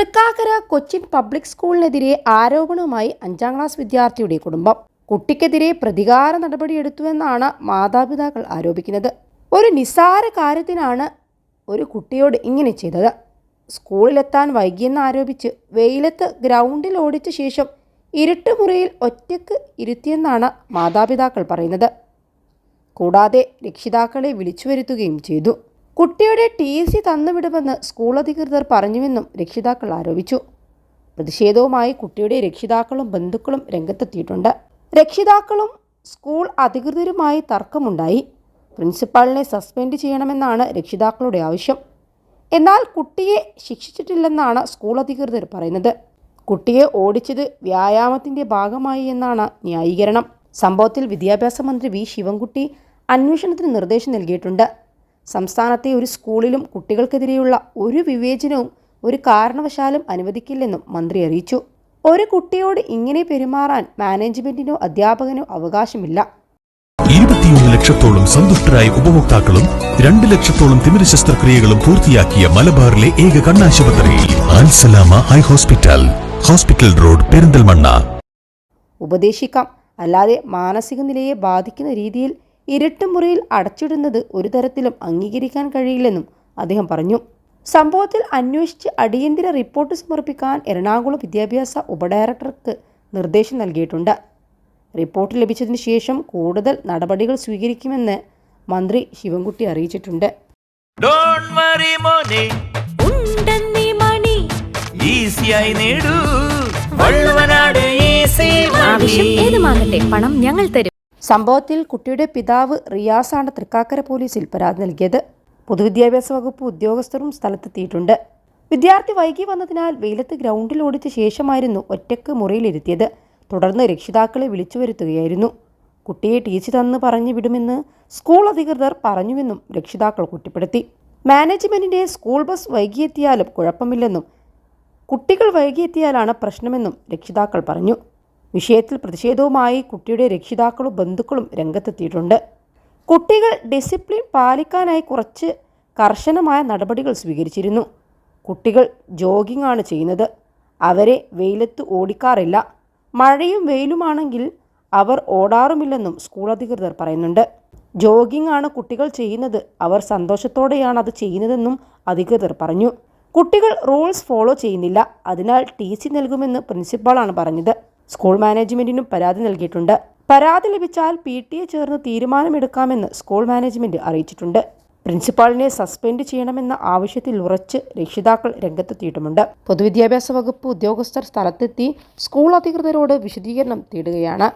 Thrikkakara Cochin public സ്കൂളിനെതിരെ ആരോപണവുമായി അഞ്ചാം class വിദ്യാർത്ഥിയുടെ കുടുംബം. കുട്ടിക്കെതിരെ പ്രതികാര നടപടിയെടുത്തുവെന്നാണ് മാതാപിതാക്കൾ ആരോപിക്കുന്നത്. ഒരു നിസ്സാര കാര്യത്തിനാണ് ഒരു കുട്ടിയോട് ഇങ്ങനെ ചെയ്തത്. സ്കൂളിലെത്താൻ വൈകിയെന്ന് ആരോപിച്ച് വെയിലത്ത് ഗ്രൗണ്ടിൽ ഓടിച്ച ശേഷം ഇരുട്ടുമുറിയിൽ ഒറ്റയ്ക്ക് ഇരുത്തിയെന്നാണ് മാതാപിതാക്കൾ പറയുന്നത്. കൂടാതെ രക്ഷിതാക്കളെ വിളിച്ചു വരുത്തുകയും ചെയ്തു. കുട്ടിയുടെ ടി സി തന്നുവിടുമെന്ന് സ്കൂൾ അധികൃതർ പറഞ്ഞുവെന്നും രക്ഷിതാക്കൾ ആരോപിച്ചു. പ്രതിഷേധവുമായി കുട്ടിയുടെ രക്ഷിതാക്കളും ബന്ധുക്കളും രംഗത്തെത്തിയിട്ടുണ്ട്. രക്ഷിതാക്കളും സ്കൂൾ അധികൃതരുമായി തർക്കമുണ്ടായി. പ്രിൻസിപ്പാളിനെ സസ്പെൻഡ് ചെയ്യണമെന്നാണ് രക്ഷിതാക്കളുടെ ആവശ്യം. എന്നാൽ കുട്ടിയെ ശിക്ഷിച്ചിട്ടില്ലെന്നാണ് സ്കൂൾ അധികൃതർ പറയുന്നത്. കുട്ടിയെ ഓടിച്ചത് വ്യായാമത്തിന്റെ ഭാഗമായി എന്നാണ് ന്യായീകരണം. സംഭവത്തിൽ വിദ്യാഭ്യാസ മന്ത്രി വി. ശിവൻകുട്ടി അന്വേഷണത്തിന് നിർദ്ദേശം നൽകിയിട്ടുണ്ട്. സംസ്ഥാനത്തെ ഒരു സ്കൂളിലും കുട്ടികൾക്കെതിരെയുള്ള ഒരു വിവേചനവും ഒരു കാരണവശാലും അനുവദിക്കില്ലെന്നും മന്ത്രി അറിയിച്ചു. ഒരു കുട്ടിയോട് ഇങ്ങനെ പെരുമാറാൻ മാനേജ്മെന്റിനോ അധ്യാപകനോ അവകാശമില്ല. ഇരുപത്തിയൊന്ന് ലക്ഷത്തോളം സന്തുഷ്ടരായ ഉപഭോക്താക്കളും രണ്ട് ലക്ഷത്തോളം തിമിര ശസ്ത്രക്രിയകളും പൂർത്തിയാക്കിയ മലബാറിലെ ഏക കണ്ണാശുപത്രി ആൻസലാമ high hospital hospital road Perinthalmanna. ഉപദേശിക്കാം. അല്ലാതെ മാനസിക നിലയെ ബാധിക്കുന്ന രീതിയിൽ ഇരുട്ടുമുറിയിൽ അടച്ചിടുന്നത് ഒരു തരത്തിലും അംഗീകരിക്കാൻ കഴിയില്ലെന്നും അദ്ദേഹം പറഞ്ഞു. സംഭവത്തിൽ അന്വേഷിച്ച് അടിയന്തര റിപ്പോർട്ട് സമർപ്പിക്കാൻ എറണാകുളം വിദ്യാഭ്യാസ ഉപഡയറക്ടർക്ക് നിർദ്ദേശം നൽകിയിട്ടുണ്ട്. റിപ്പോർട്ട് ലഭിച്ചതിന് ശേഷം കൂടുതൽ നടപടികൾ സ്വീകരിക്കുമെന്ന് മന്ത്രി ശിവൻകുട്ടി അറിയിച്ചിട്ടുണ്ട്. ഏതുമാകട്ടെ പണം ഞങ്ങൾ തരും. സംഭവത്തിൽ കുട്ടിയുടെ പിതാവ് റിയാസാണ് തൃക്കാക്കര പോലീസിൽ പരാതി നൽകിയത്. പൊതുവിദ്യാഭ്യാസ വകുപ്പ് ഉദ്യോഗസ്ഥരും സ്ഥലത്തെത്തിയിട്ടുണ്ട്. വിദ്യാർത്ഥി വൈകി വന്നതിനാൽ വെയിലത്ത് ഗ്രൗണ്ടിൽ ഓടിച്ച ശേഷമായിരുന്നു ഒറ്റയ്ക്ക് മുറിയിലിരുത്തിയത്. തുടർന്ന് രക്ഷിതാക്കളെ വിളിച്ചു വരുത്തുകയായിരുന്നു. കുട്ടിയെ ടീച്ചർ തന്ന് പറഞ്ഞു വിടുമെന്ന് സ്കൂൾ അധികൃതർ പറഞ്ഞുവെന്നും രക്ഷിതാക്കൾ കുറ്റപ്പെടുത്തി. മാനേജ്മെന്റിന്റെ സ്കൂൾ ബസ് വൈകിയെത്തിയാലും കുഴപ്പമില്ലെന്നും കുട്ടികൾ വൈകിയെത്തിയാലാണ് പ്രശ്നമെന്നും രക്ഷിതാക്കൾ പറഞ്ഞു. വിഷയത്തിൽ പ്രതിഷേധവുമായി കുട്ടിയുടെ രക്ഷിതാക്കളും ബന്ധുക്കളും രംഗത്തെത്തിയിട്ടുണ്ട്. കുട്ടികൾ ഡിസിപ്ലിൻ പാലിക്കാനായി കുറച്ച് കർശനമായ നടപടികൾ സ്വീകരിച്ചിരുന്നു. കുട്ടികൾ ജോഗിംഗ് ആണ് ചെയ്യുന്നത്. അവരെ വെയിലത്ത് ഓടിക്കാറില്ല. മഴയും വെയിലുമാണെങ്കിൽ അവർ ഓടാറുമില്ലെന്നും സ്കൂൾ അധികൃതർ പറയുന്നുണ്ട്. ജോഗിംഗ് ആണ് കുട്ടികൾ ചെയ്യുന്നത്. അവർ സന്തോഷത്തോടെയാണ് അത് ചെയ്യുന്നതെന്നും അധികൃതർ പറഞ്ഞു. കുട്ടികൾ റൂൾസ് ഫോളോ ചെയ്യുന്നില്ല. അതിനാൽ ടി സി നൽകുമെന്ന് പ്രിൻസിപ്പാളാണ് പറഞ്ഞത്. സ്കൂൾ മാനേജ്മെന്റിനും പരാതി നൽകിയിട്ടുണ്ട്. പരാതി ലഭിച്ചാൽ പി ടി എ ചേർന്ന് തീരുമാനമെടുക്കാമെന്ന് സ്കൂൾ മാനേജ്മെന്റ് അറിയിച്ചിട്ടുണ്ട്. പ്രിൻസിപ്പാളിനെ സസ്പെൻഡ് ചെയ്യണമെന്ന ആവശ്യത്തിൽ ഉറച്ച് രക്ഷിതാക്കൾ രംഗത്തെത്തിയിട്ടുമുണ്ട്. പൊതുവിദ്യാഭ്യാസ വകുപ്പ് ഉദ്യോഗസ്ഥർ സ്ഥലത്തെത്തി സ്കൂൾ അധികൃതരോട് വിശദീകരണം തേടുകയാണ്.